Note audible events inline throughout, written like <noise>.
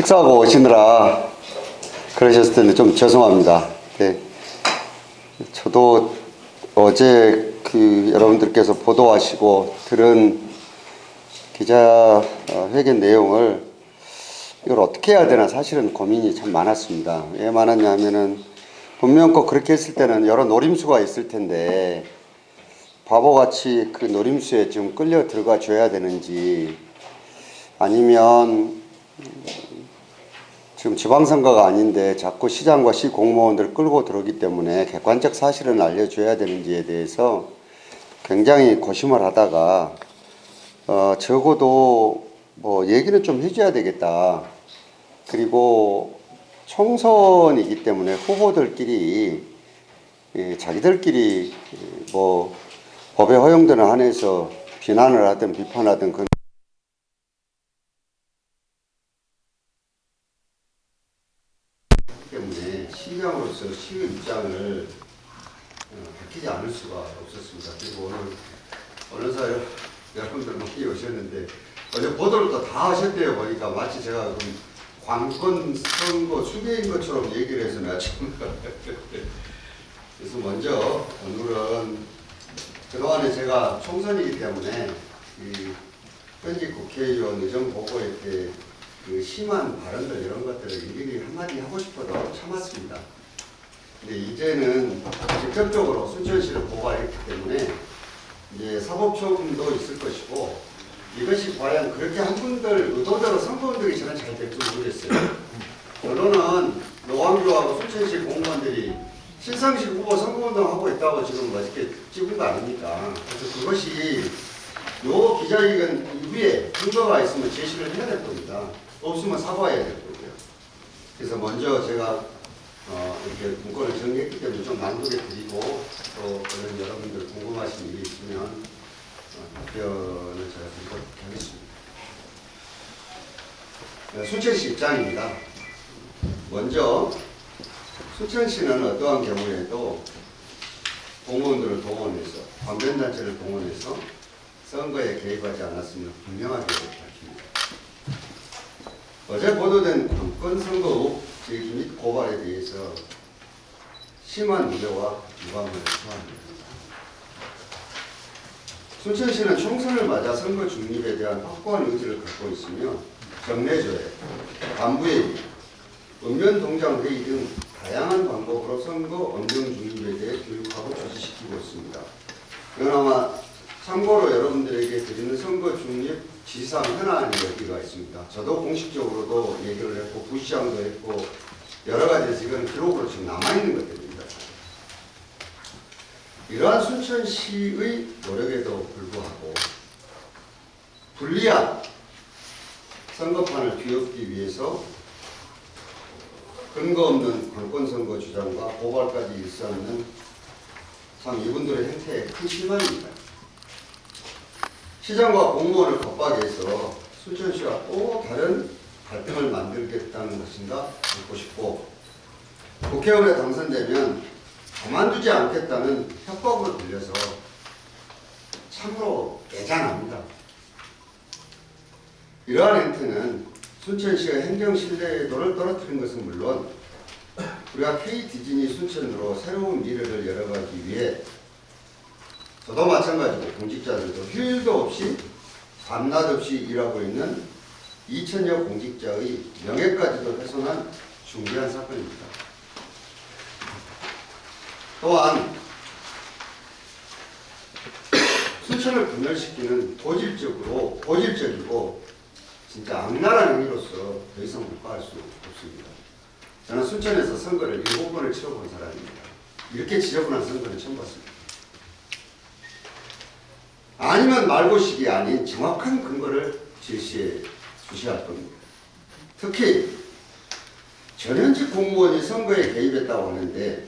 식사하고 오시느라 그러셨을 텐데 좀 죄송합니다. 네. 저도 어제 그 여러분들께서 보도하시고 들은 기자 어, 회견 내용을 이걸 어떻게 해야 되나 사실은 고민이 참 많았습니다. 왜 많았냐 하면은 분명코 그렇게 했을 때는 여러 노림수가 있을 텐데 바보같이 그 노림수에 좀 끌려 들어가 줘야 되는지 아니면 지금 지방선거가 아닌데 자꾸 시장과 시 공무원들 끌고 들어오기 때문에 객관적 사실을 알려줘야 되는지에 대해서 굉장히 고심을 하다가 어 적어도 뭐 얘기는 좀 해줘야 되겠다. 그리고 총선이기 때문에 후보들끼리 예, 자기들끼리 예, 뭐 법에 허용되는 한에서 비난을 하든 비판하든 그 때문에 시장으로서 시의 입장을 어, 밝히지 않을 수가 없었습니다. 그리고 오늘 언론사 여- 여러분들 많이 오셨는데 어제 보도를 또 다 하셨대요. 보니까 마치 제가 그 관건 선거 수배인 것처럼 얘기를 그래서 먼저 오늘은 그동안에 제가 총선이기 때문에 이 현직 국회의원 의정 보고회 때그 심한 발언들 이런 것들을 일일이 한마디 하고 싶어도 참았습니다. 근데 이제는 직접적으로 순천시를 고발했기 때문에 이제 사법처분도 있을 것이고 이것이 과연 그렇게 한 분들 의도대로 선거운동이 저는 잘 될지 모르겠어요. 결론은 노광주하고 순천시 공무원들이 신상식 후보 선거운동하고 있다고 지금 멋있게 찍은 거 아닙니까? 그래서 그것이 요 기자회견 이후에 근거가 있으면 제시를 해야 될 겁니다. 없으면 사과해야 될 거고요. 그래서 먼저 제가 어, 이렇게 문건을 정리했기 때문에 좀 만족해 드리고 또 그런 여러분들 궁금하신 일이 있으면 어, 답변을 제가 드리도록 하겠습니다. 네, 순천시 입장입니다. 먼저 순천시는 어떠한 경우에도 공무원들을 동원해서 관변단체를 동원해서 선거에 개입하지 않았음을 분명하게 밝힙니다. 어제 보도된 관건 선거 제기 및 고발에 대해서 심한 우려와 유감을 표합니다. 순천시는 총선을 맞아 선거 중립에 대한 확고한 의지를 갖고 있으며 정례조회, 간부회의, 읍면동장 회의 등 다양한 방법으로 선거 엄정 중립에 대해 교육하고 조시시키고 있습니다. 아마 참고로 여러분들에게 드리는 선거 중립 지상 현안이 여기가 있습니다. 저도 공식적으로도 얘기를 했고 부시장도 했고 여러 가지에서 이건 기록으로 지금 남아있는 것들입니다. 이러한 순천시의 노력에도 불구하고 불리한 선거판을 뒤엎기 위해서 근거 없는 관권 선거 주장과 고발까지 일삼는 참 이분들의 행태에 큰 실망입니다. 시장과 공무원을 겁박해서 순천시가 또 다른 갈등을 만들겠다는 것인가 묻고 싶고 국회의원에 당선되면 가만두지 않겠다는 협박으로 들려서 참으로 애잔합니다. 이러한 행태는 순천 시가 행정 신뢰도를 떨어뜨린 것은 물론 우리가 K 디즈니 순천으로 새로운 미래를 열어가기 위해 저도 마찬가지고 공직자들도 휴일도 없이 밤낮 없이 일하고 있는 2천여 공직자의 명예까지도 훼손한 중대한 사건입니다. 또한 순천을 분열시키는 고질적으로 고질적이고 진짜 악랄한 행위로서 더 이상 묵과할 수 없습니다. 저는 순천에서 선거를 일곱 번을 치러본 사람입니다. 이렇게 지저분한 선거는 처음 봤습니다. 아니면 말고식이 아닌 정확한 근거를 제시해 주셔야 할 겁니다. 특히 전현직 공무원이 선거에 개입했다고 하는데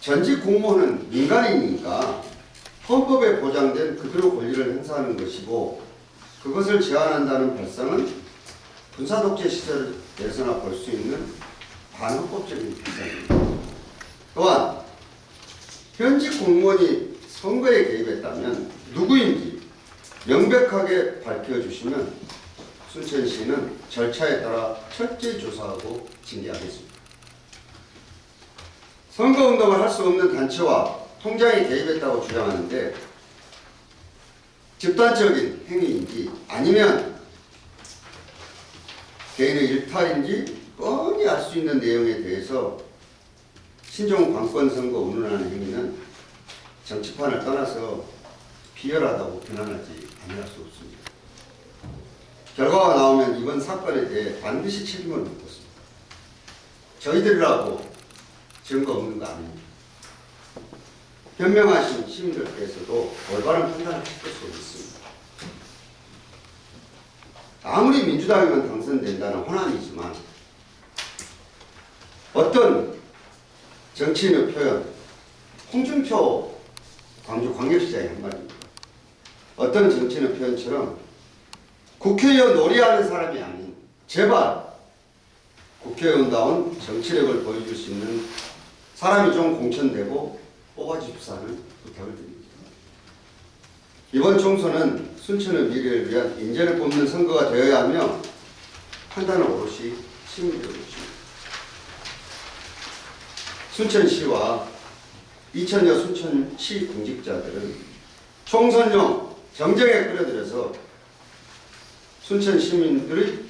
전직 공무원은 민간인이니까 헌법에 보장된 그대로 권리를 행사하는 것이고 그것을 제한한다는 발상은 군사 독재 시절에서나 볼 수 있는 반헌법적인 발상입니다. 또한 현직 공무원이 선거에 개입했다면 누구인지 명백하게 밝혀주시면 순천시는 절차에 따라 철저히 조사하고 징계하겠습니다. 선거운동을 할 수 없는 단체와 통장이 개입했다고 주장하는데 집단적인 행위인지 아니면 개인의 일탈인지 뻔히 알 수 있는 내용에 대해서 신종 관권 선거 운운하는 행위는 정치판을 떠나서 비열하다고 비난하지 아니할 수 없습니다. 결과가 나오면 이번 사건에 대해 반드시 책임을 묻겠습니다. 저희들이라고 증거 없는 거 아닙니다. 현명하신 시민들께서도 올바른 판단을 하실 수 있습니다. 아무리 민주당이면 당선된다는 호남이지만 어떤 정치인의 표현, 홍준표 광주 광역시장의 한 말입니다. 어떤 정치인의 표현처럼 국회의원 놀이하는 사람이 아닌 제발 국회의원다운 정치력을 보여줄 수 있는 사람이 좀 공천되고 뽑아 주십사는 부탁을 드립니다. 이번 총선은 순천의 미래를 위한 인재를 뽑는 선거가 되어야 하며 판단은 오롯이 시민들의 것입니다. 순천시와 이천여 순천시 공직자들은 총선용 정쟁에 끌어들여서 순천 시민들의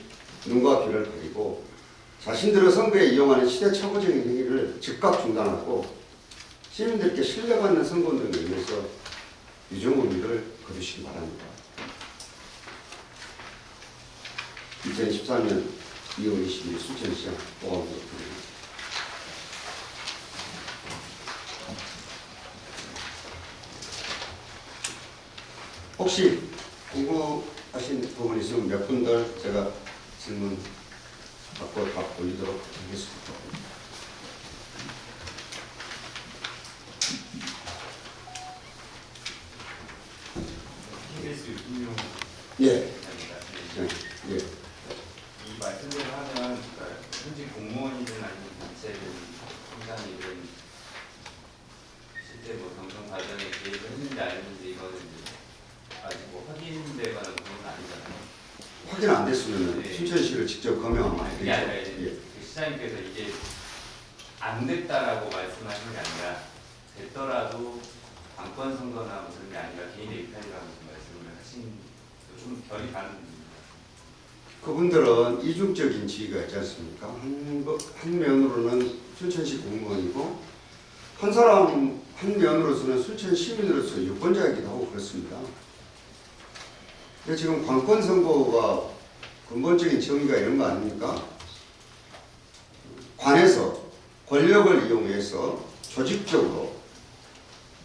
눈과 귀를 가리고 자신들의 선거에 이용하는 시대착오적인 행위를 즉각 중단하고 시민들께 신뢰받는 선거운동을 위해서 유종의미를 거두시기 바랍니다. 2013년 2월 22일 순천시장 보건소 드립니다. 혹시 궁금하신 부분 있으면 몇 분들 제가 질문 받고 답 올리도록 하겠습니다. KBS 유승용 예, 기자입니다. 예, 예. 이 말씀대로 하면 그러니까 현직 공무원이든 아니면 단체든 통장이든 실제 뭐 경선 과정에 개입을 했는지 안 했는지 이거는 이제 아직 뭐 확인되거나 그런 건 아니잖아요. 확인 안 됐으면 네. 순천시를 직접 검명하면 안 아니, 되죠. 그게 아니라 이제 예. 그 시장님께서 이게 안 됐다라고 말씀하신 게 아니라 됐더라도 관권 선거나 뭐 그런 게 아니라 개인의 입찰이라고 말씀을 하신 좀 결이 다른 분입니다. 그분들은 이중적인 지위가 있지 않습니까? 한, 거- 한 면으로는 순천시 공무원이고 한 사람 한 면으로서는 순천 시민으로서 유권자이기도 하고 그렇습니다. 근데 지금 관권 선거가 근본적인 정의가 이런 거 아닙니까? 관에서 권력을 이용해서 조직적으로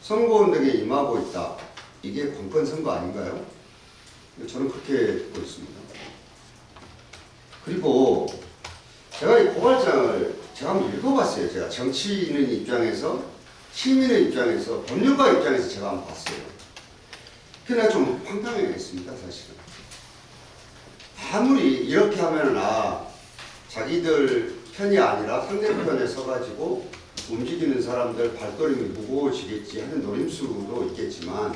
선거운동에 임하고 있다. 이게 관권 선거 아닌가요? 저는 그렇게 보고 있습니다. 그리고 제가 이 고발장을 제가 한번 읽어봤어요. 제가 정치인의 입장에서 시민의 입장에서 법률가 입장에서 제가 한번 봤어요. 그냥 좀 황당했습니다, 사실은. 아무리 이렇게 하면은 아 자기들 편이 아니라 상대편에 서가지고 움직이는 사람들 발걸음이 무거워지겠지 하는 노림수도 있겠지만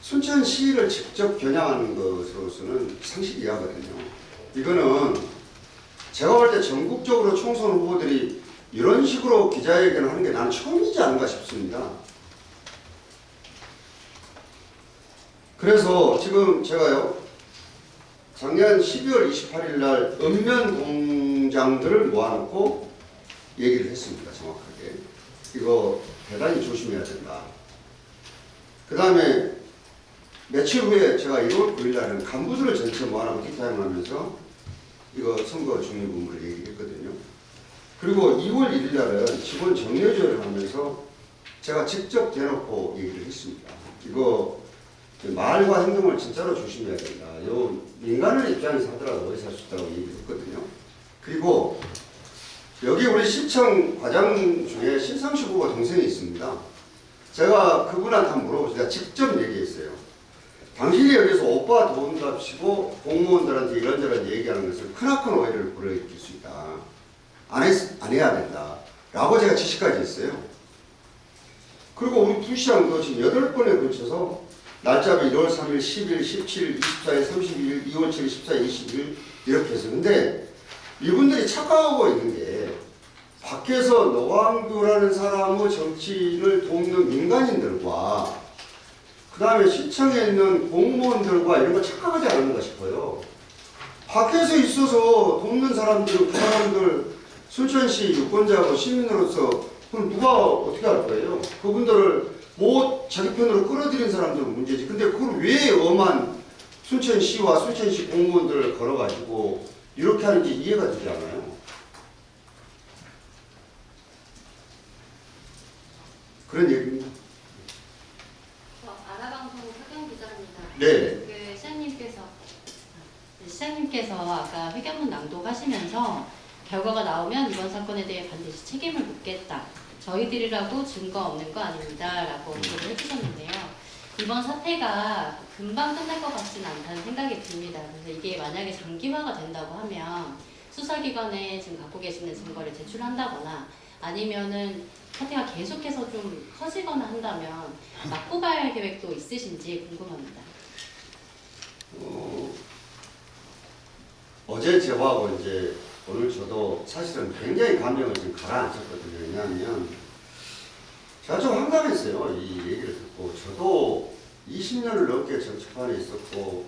순천시를 직접 겨냥하는 것으로서는 상식 이하거든요. 이거는 제가 볼 때 전국적으로 총선 후보들이 이런 식으로 기자회견을 하는 게 나는 처음이지 않은가 싶습니다. 그래서 지금 제가요, 작년 12월 28일 날 읍면 공장들을 모아놓고 얘기를 했습니다, 정확하게. 이거 대단히 조심해야 된다. 그 다음에 며칠 후에 제가 1월 9일 날은 간부들을 전체 모아놓고 티타임을 하면서 이거 선거 부분을 얘기했거든요. 그리고 2월 1일 날은 직원 정례조회를 하면서 제가 직접 대놓고 얘기를 했습니다. 이거 말과 행동을 진짜로 조심해야 된다. 요 민간인 입장에서 하더라도 의사할 수 있다고 얘기를 했거든요. 그리고 여기 우리 시청 과장 중에 신상식 후보 동생이 있습니다. 제가 그분한테 한번 물어보시다 직접 얘기했어요. 당신이 여기서 오빠 도움답시고 공무원들한테 이런저런 얘기하는 것은 크나큰 오해를 불러일으킬 수 있다. 안, 했, 안 해야 된다. 라고 제가 지시까지 했어요. 그리고 우리 부시장도 지금 여덟 번에 걸쳐서 날짜가 1월 3일, 10일, 17일, 24일, 32일, 2월 7일, 14일, 20일 이렇게 해서 근데 이분들이 착각하고 있는 게 밖에서 노광규라는 사람의 정치인을 돕는 민간인들과 그 다음에 시청에 있는 공무원들과 이런 거 착각하지 않았는가 싶어요. 밖에서 있어서 돕는 사람들은 그 사람들 순천시 유권자고 시민으로서 그럼 누가 어떻게 할 거예요? 그분들을 뭐 자기 편으로 끌어들인 사람들은 문제지. 근데 그걸 왜 엄한 순천시와 순천시 공무원들을 걸어가지고 이렇게 하는지 이해가 되지 않아요. 그런 얘기입니다. 어, 아라방송 서경 기자입니다. 네. 그 시장님께서 네, 시장님께서 아까 회견문 낭독하시면서 결과가 나오면 이번 사건에 대해 반드시 책임을 묻겠다. 저희들이라고 증거 없는 거 아닙니다라고 언급을 해주셨는데요. 이번 사태가 금방 끝날 것 같지는 않다는 생각이 듭니다. 그래서 이게 만약에 장기화가 된다고 하면 수사기관에 지금 갖고 계시는 증거를 제출한다거나 아니면은 사태가 계속해서 좀 커지거나 한다면 맞고 갈 계획도 있으신지 궁금합니다. 어, 어제 저하고 이제 오늘 저도 사실은 굉장히 감정을 지금 가라앉혔거든요. 왜냐하면 제가 좀 황당했어요. 이 얘기를 듣고 저도 20년을 넘게 정치판에 있었고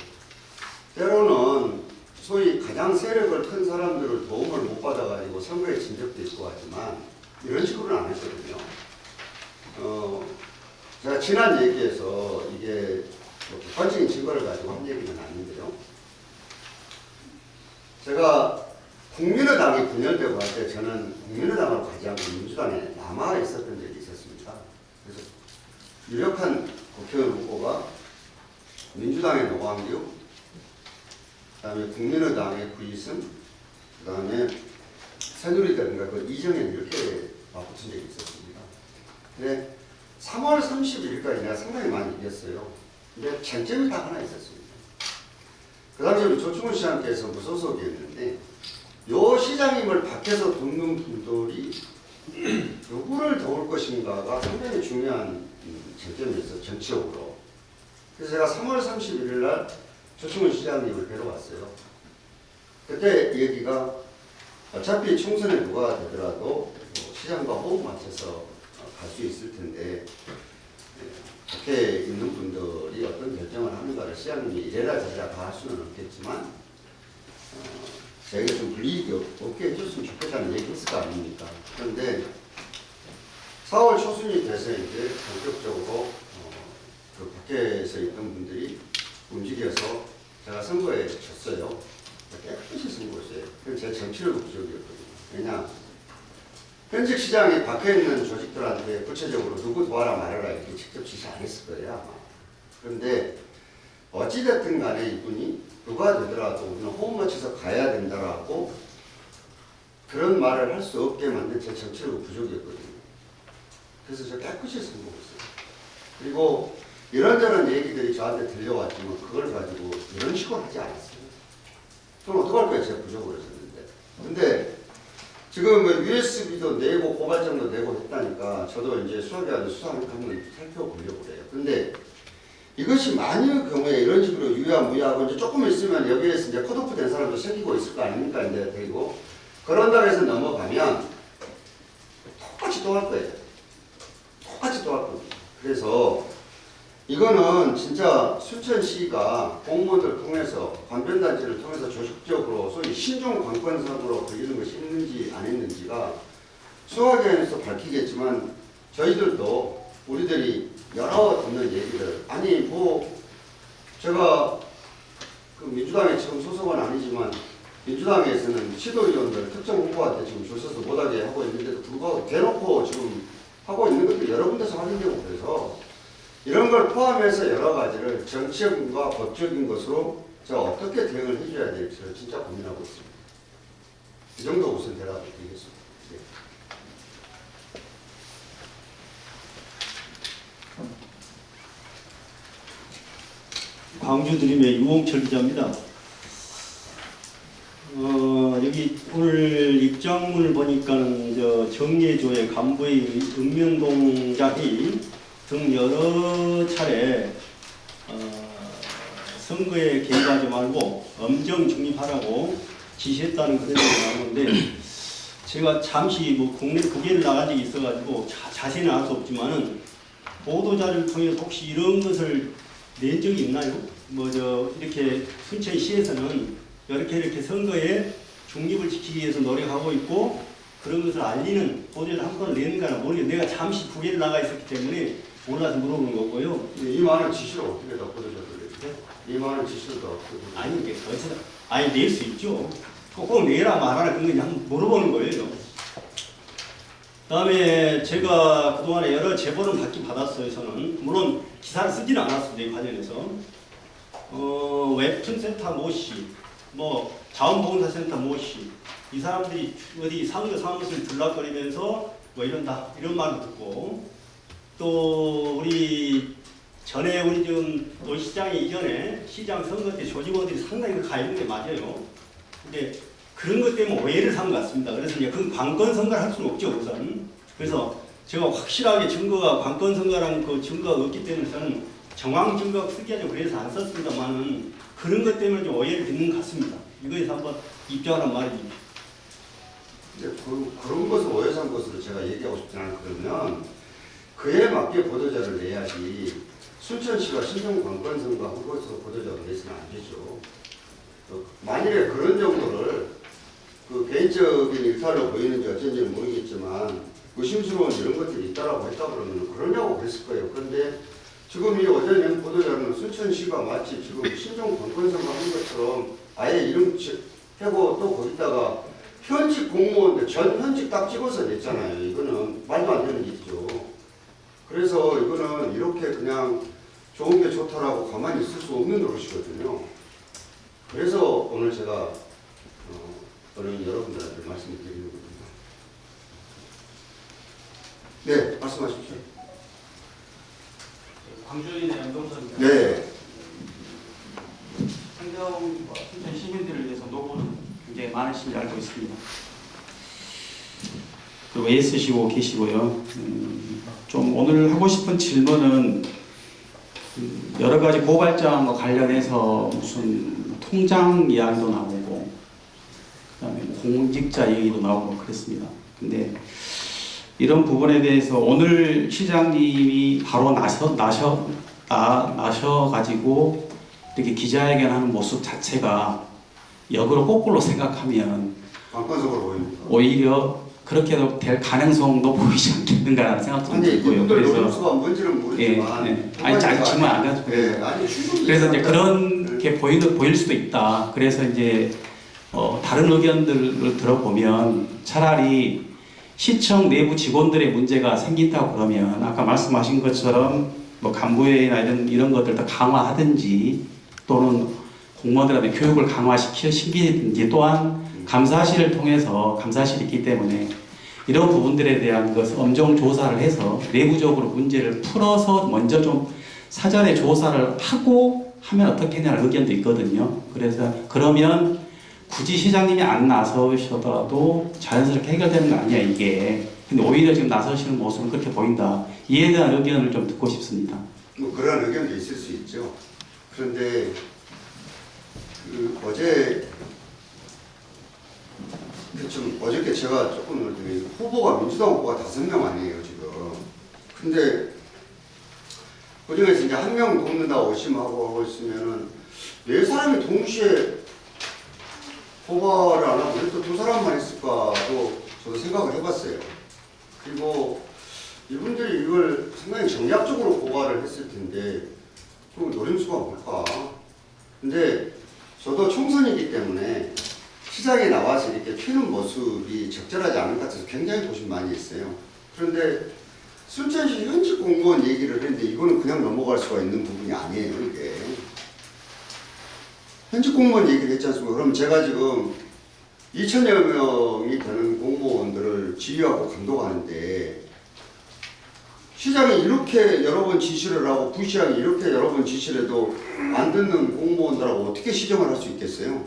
때로는 소위 가장 세력을 큰 사람들을 도움을 못 받아가지고 선거에 진 적도 있고 하지만 이런 식으로는 안 했거든요. 어, 제가 지난 얘기에서 이게 뭐 객관적인 증거를 가지고 한 얘기는 아닌데요. 제가 국민의당이 분열되고 할 때 저는 국민의당으로 가지 않고 민주당에 남아 있었던 적이 있었습니다. 그래서 유력한 국회의원 후보가 민주당의 노광규, 그 다음에 국민의당의 구이승, 그 다음에 새누리당인가 그 이정현 이렇게 맞붙은 적이 있었습니다. 근데 3월 31일까지 내가 상당히 많이 이겼어요. 근데 장점이 다 하나 있었습니다. 그 당시에 우리 조충훈 시장께서 무소속이었는데 요 시장님을 밖에서 돕는 분들이 <clears throat> 누구를 도울 것인가가 상당히 중요한 음, 쟁점이었어요. 정치적으로. 그래서 제가 3월 31일 날 조충훈 시장님을 뵈러 왔어요. 그때 얘기가 어차피 총선에 누가 되더라도 뭐 시장과 호흡 맞춰서 갈 수 있을 텐데 예, 국회에 있는 분들 이 어떤 결정을 하는가를 시장님이 이래라 저래라 다 할 수는 없겠지만 어, 저희가 좀 불이익이 없- 없게 해줬으면 좋겠다는 얘기 했을 거 아닙니까? 그런데 4월 초순이 돼서 이제 본격적으로 어, 그 밖에서 있던 분들이 움직여서 제가 선거에 졌어요. 깨끗이 선거했어요. 그래서 제 정치력 부족이었거든요. 왜냐 현직 시장이 밖에 있는 조직들한테 구체적으로 누구 도와라 말해라 이렇게 직접 지시 안 했을 거예요 아마. 그런데 어찌됐든 간에 이분이 누가 되더라도 우리는 호흡 맞춰서 가야 된다라고 그런 말을 할 수 없게 만든 제 정치력 부족이었거든요. 그래서 저 깨끗이 선거했어요. 그리고 이런저런 얘기들이 저한테 들려왔지만 그걸 가지고 이런 식으로 하지 않았어요. 그럼 어떡할 거예요? 제가 부족을 했었는데. 근데 지금 뭐 USB도 내고 고발장도 내고 했다니까 저도 이제 수사기관에 수사를 한번 살펴보려고 그래요. 근데 이것이 만일 경우에 이런 식으로 유야무야하고 이제 조금 있으면 여기에서 이제 컷오프 된 사람도 생기고 있을 거 아닙니까? 이제 되고 그런다고 해서 넘어가면 똑같이 또 할 거예요. 똑같이 또 할 겁니다. 그래서 이거는 진짜 순천시가 공무원들 통해서 관변단지를 통해서 조직적으로 소위 신종 관건상으로 걸리는 것이 있는지 안 있는지가 수학에서 밝히겠지만 저희들도 우리들이 여러 듣는 얘기들 아니 뭐 제가 그 민주당에 지금 소속은 아니지만 민주당에서는 시도위원들 특정 후보한테 지금 줄 서서 못하게 하고 있는데도 불구하고 대놓고 지금 하고 있는 것들이 여러 군데서 확인되고 그래서 이런 걸 포함해서 여러 가지를 정치적인과 법적인 것으로 제가 어떻게 대응을 해줘야 될지를 진짜 고민하고 있습니다. 이 정도 우선 대답을 드리겠습니다. 네. 광주 드림의 유홍철 기자입니다. 어, 여기 오늘 입장문을 보니까는 저 정예조의 간부의 읍면동자 회의 등 여러 차례 어, 선거에 개입하지 말고 엄정 중립하라고 지시했다는 그런 얘기가 나오는데 제가 잠시 뭐 국내 국외를 나간 적이 있어가지고 자, 자세히는 알 수 없지만은 보도자를 통해서 혹시 이런 것을 낸 적이 있나요? 뭐 저 이렇게 순천 시에서는 이렇게 이렇게 선거에 중립을 지키기 위해서 노력하고 있고 그런 것을 알리는 보도를 한번 내는가는 모르겠 내가 잠시 국외를 나가 있었기 때문에 몰라서 물어보는 거고요. 이 많은 지시를 어떻게 다 보도자들에게 이 많은 지시를 어떻게 아니 이게 어디서 아니 낼 수 있죠. 꼭, 꼭 내라 말하라 그런 거 한번 물어보는 거예요. 그다음에 제가 그동안에 여러 제보를 받긴 받았어요. 저는 물론 기사를 쓰지는 않았습니다. 이 관련해서 어, 웹툰 센터 모씨, 뭐 자원보건사센터 모씨 이 사람들이 어디 상가 사무실 들락거리면서 뭐 이런다 이런 말도 듣고 또 우리 전에 우리 지금 도시장이 이전에 시장 선거 때 조직원들이 상당히 가 있는 게 맞아요. 근데 그런 것 때문에 오해를 산 것 같습니다. 그래서 이제 그 관건 선거를 할 수는 없죠, 우선. 그래서 제가 확실하게 증거가 관건 선거라는 그 증거가 없기 때문에 저는 정황 증거가 쓰기하죠. 그래서 안 썼습니다만은 그런 것 때문에 좀 오해를 듣는 것 같습니다. 이거에서 한번 입장하란 말입니다. 근데 그, 그런 것을 오해산 것으로 제가 얘기하고 싶지. 그러면 그에 맞게 보도자를 내야지 순천시가 한 것으로 보도자를 내서는 안 되죠. 어, 만일에 그런 정도를 그 개인적인 일탈로 보이는지 어쩐지는 모르겠지만 의심스러운 이런 것들이 있다라고 했다 그러면 그러냐고 그랬을 거예요. 그런데 지금 이 어제 낸 보도자는 순천시가 마치 지금 신종 관건선거 한 것처럼 아예 이름 치- 하고 또 거기다가 현직 공무원들 전 현직 딱 찍어서 냈잖아요. 이거는 말도 안 되는 일이죠. 그래서 이거는 이렇게 그냥 좋은 게 좋다라고 가만히 있을 수 없는 노릇이거든요. 그래서 오늘 제가 어, 오늘 여러분들한테 말씀을 드리는 겁니다. 네, 말씀하십시오. 광주인의 연동선입니다. 네, 상경과 순천 시민들을 위해서 노고는 굉장히 많으신 줄 알고 있습니다. 그리고 애쓰시고 계시고요. 음, 좀 오늘 하고 싶은 질문은 그 여러 가지 고발장과 관련해서 무슨 통장 이야기도 나오고 그다음에 뭐 공직자 얘기도 나오고 그랬습니다. 근데 이런 부분에 대해서 오늘 시장님이 바로 나서 나셔 나 나셔 가지고 이렇게 기자회견하는 모습 자체가 역으로 거꾸로 생각하면 관건적으로 보입니다. 오히려 그렇게 될 가능성도 보이지 않겠는가라는 생각도 좀 아니 들고요. 그래서 노림수가 뭔지는 모르지만 예, 예. 아니, 자, 지금 안 가죠. 충분히 그래서 이제. 그런 게 보이는 보일 수도 있다. 그래서 이제 어, 다른 의견들을 들어보면 차라리 시청 내부 직원들의 문제가 생긴다고 그러면 아까 말씀하신 것처럼 뭐 간부회나 이런 이런 것들 더 강화하든지 또는 공무원들한테 교육을 강화시키든지 또한 감사실을 통해서 감사실이 있기 때문에 이런 부분들에 대한 것을 엄정 조사를 해서 내부적으로 문제를 풀어서 먼저 좀 사전에 조사를 하고 하면 어떻겠냐는 의견도 있거든요. 그래서 그러면 굳이 시장님이 안 나서셔도 자연스럽게 해결되는 거 아니야 이게. 근데 오히려 지금 나서시는 모습은 그렇게 보인다. 이에 대한 의견을 좀 듣고 싶습니다. 뭐 그런 의견도 있을 수 있죠. 그런데 그 어제 그좀 어저께 제가 조금 후보가 민주당 후보가 다섯 명 아니에요 지금. 근데 그 중에서 이제 한 명 돕는다고 의심하고 하고 있으면은 네 사람이 동시에 고발을 안 하고 왜 또 두 사람만 있을까도 저도 생각을 해봤어요. 그리고 이분들이 이걸 상당히 정략적으로 고발을 했을 텐데 그 노림수가 뭘까? 근데 저도 총선이기 때문에 시장에 나와서 이렇게 튀는 모습이 적절하지 않은 것 같아서 굉장히 고심 많이 했어요. 그런데 순천시 현직 공무원 얘기를 했는데 이거는 그냥 넘어갈 수가 있는 부분이 아니에요, 이게. 현직 공무원 얘기를 했지 않습니까? 그럼 제가 지금 2천여 명이 되는 공무원들을 지휘하고 감독하는데 시장이 이렇게 여러 번 지시를 하고 부시장이 이렇게 여러 번 지시를 해도 안 듣는 공무원들하고 어떻게 시정을 할 수 있겠어요?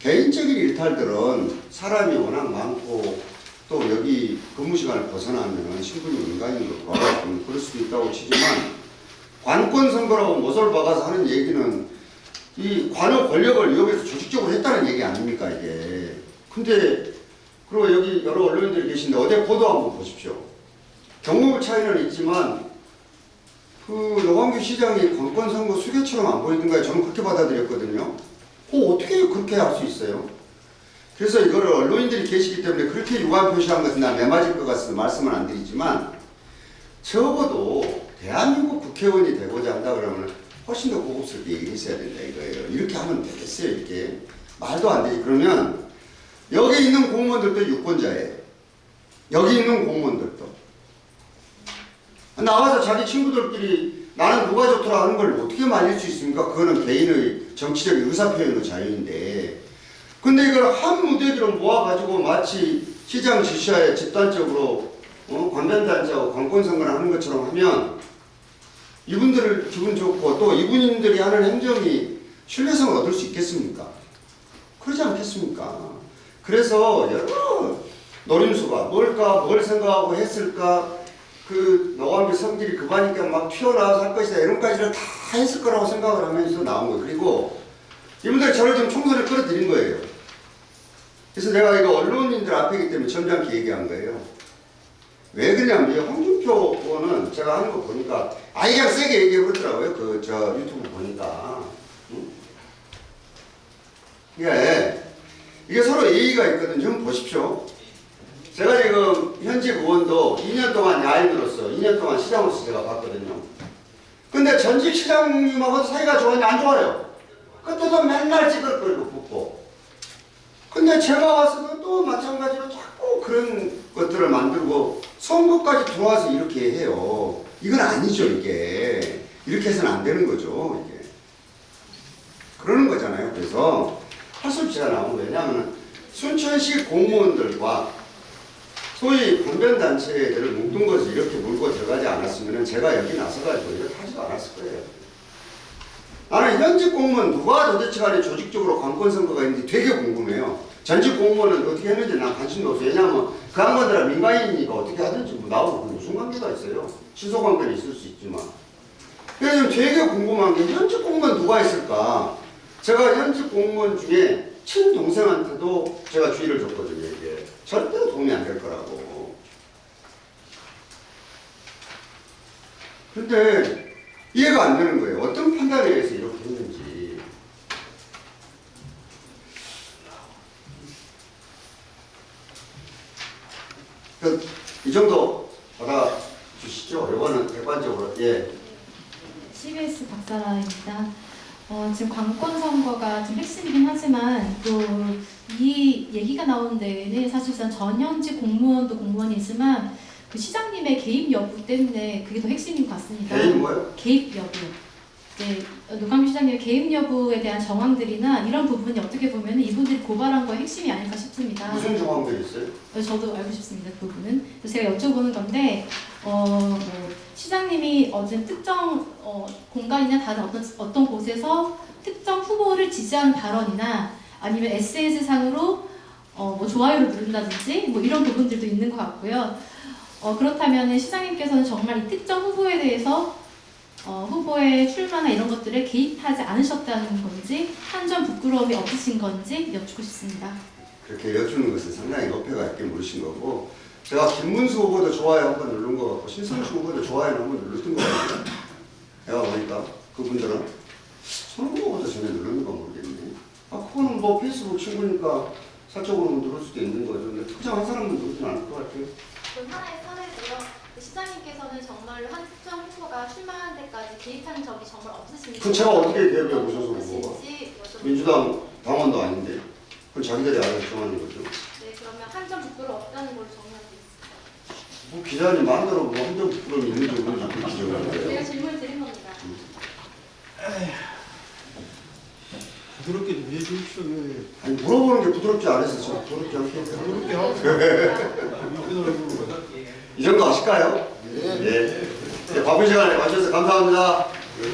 개인적인 일탈들은 사람이 워낙 많고 또 여기 근무 시간을 벗어나면 신분이 민간인 걸로 그럴 수도 있다고 치지만 관권 선거라고 못을 박아서 하는 얘기는 이 관여 권력을 이용해서 조직적으로 했다는 얘기 아닙니까 이게. 근데 그리고 여기 여러 언론인들이 계신데 어제 보도 한번 보십시오. 경무 차이는 있지만 그 노광규 시장이 관권 선거 수개처럼 안 보이던가요? 저는 그렇게 받아들였거든요. 그 어떻게 그렇게 할 수 있어요? 그래서 이거를 언론인들이 계시기 때문에 그렇게 유감 표시한 것은 나 매맞을 것 같아서 말씀을 안 드리지만 적어도 대한민국 국회의원이 되고자 한다 그러면 훨씬 더 고급스럽게 얘기했어야 된다 이거예요. 이렇게 하면 되겠어요 이렇게 말도 안 되지. 그러면 여기 있는 공무원들도 유권자예요. 여기 있는 공무원들도 나와서 자기 친구들끼리 나는 누가 좋더라 하는 걸 어떻게 말릴 수 있습니까? 그거는 개인의 정치적인 의사표현의 자유인데 근데 이걸 한 무대기로 모아가지고 마치 시장 지시하에 집단적으로 어? 관변단체하고 관권선거를 하는 것처럼 하면 이분들을 기분 좋고 또 이분들이 하는 행정이 신뢰성을 얻을 수 있겠습니까? 그러지 않겠습니까? 그래서 여러 노림수가 뭘까 뭘 생각하고 했을까 그 노광규 성질이 급하니까 막 튀어나와서 할 것이다 이런까지를 다 했을 거라고 생각을 하면서 나온 거예요. 그리고 이분들이 저를 지금 총선에 끌어들인 거예요. 그래서 내가 이거 언론인들 앞이기 때문에 점잖게 얘기한 거예요. 왜 그러냐면 이 홍준표 의원은 제가 하는 거 보니까 아 그냥 세게 얘기해 그러더라고요. 그 저 유튜브 보니까. 응? 이게 이게 서로 예의가 있거든요. 좀 보십시오. 제가 지금 현직 의원도 2년 동안 야인으로서 2년 동안 시장으로서 제가 봤거든요. 근데 전직 시장님하고 사이가 좋았냐 안 좋아요. 그때도 맨날 찌글거리고 붙고. 근데 제가 와서도 또 마찬가지로 자꾸 그런 것들을 만들고 선거까지 들어와서 이렇게 해요. 이건 아니죠 이게. 이렇게 해서는 안 되는 거죠 이게. 그러는 거잖아요. 그래서 하수치가 나온 거예요. 왜냐하면 순천시 공무원들과 소위 분변단체들을 뭉뚱 것을 이렇게 물고 들어가지 않았으면 제가 여기 나서가지고 이렇게 하지도 않았을 거예요. 나는 현직 공무원 누가 도대체 간에 조직적으로 관권 선거가 있는지 되게 궁금해요. 전직 공무원은 어떻게 했는지 난 관심도 없어요. 왜냐하면 그 양반들은 민간인이니까 어떻게 하든지 뭐 나오고 그 무슨 관계가 있어요. 친소관계는 있을 수 있지만. 그래서 되게 궁금한 게 현직 공무원 누가 있을까? 제가 현직 공무원 중에 친동생한테도 제가 주의를 줬거든요. 이게 절대로 도움이 안 될 거라고. 근데 이해가 안 되는 거예요. 어떤 판단에 의해서 이렇게 했는지. 그, 이 정도 받아 주시죠. 이거는 객관적으로. 예. CBS 박사라입니다. 어, 지금 관권 선거가 좀 핵심이긴 하지만 또 이 얘기가 나오는 데에는 사실상 전현직 공무원도 공무원이지만 그 시장님의 개입 여부 때문에 그게 더 핵심인 것 같습니다. 개인 뭐요? 개입 여부. 이제 노광규 시장님의 개입 여부에 대한 정황들이나 이런 부분이 어떻게 보면 이분들이 고발한 거의 핵심이 아닐까 싶습니다. 무슨 정황들이 있어요? 어, 저도 알고 싶습니다. 그 부분은. 그래서 제가 여쭤보는 건데, 어, 뭐, 시장님이 어떤 특정 어, 공간이나 다른 어떤, 어떤 곳에서 특정 후보를 지지하는 발언이나 아니면 SNS 상으로 어, 뭐 좋아요를 누른다든지 뭐 이런 부분들도 있는 것 같고요. 어, 그렇다면 시장님께서는 정말 이 특정 후보에 대해서 어, 후보의 출마나 이런 것들을 개입하지 않으셨다는 건지 한 점 부끄러움이 없으신 건지 여쭙고 싶습니다. 그렇게 여쭈는 것은 상당히 어폐가 있게 물으신 거고 제가 김문수 후보도 좋아요 한 번 누른 거 같고 신성주 후보도 좋아요 한번 눌렀던 거 같아요. 내가 보니까 그분들은 손 후보도 전혀 누르는 거 모르겠네. 아 그거는 뭐 페이스북 친구니까 사적으로 누를 수도 있는 거죠. 근데 특정한 사람은 누르진 않을 것 같아요. 그 하나의 사례고요. 그 시장님께서는 정말로 한 특정 후보가 출마하는 데까지 개입한 적이 정말 없으신지 그건 제가 어떻게 개입해 보셔서 없으신지 여쭤보겠습니다. 민주당 당원도 아닌데 그건 자기들이 알아서 정하는 거죠. 네, 그러면 한 점 부끄러 없다는 걸로 정리하겠습니다. 뭐 기자님 마음대로 뭐 한정 부끄러움이 있는지 그렇게 정하는 제가 거예요. 질문을 드린 겁니다. 부드럽게 좀 해주십시오. 왜 아니 물어보는 게 부드럽지 않아서 저 부드럽지 않게 해요. 부드럽게 하고 <laughs> 이렇게 놀고 이 정도 아실까요? 네. 예. 예, 바쁜 시간에 맞춰서 감사합니다. 네.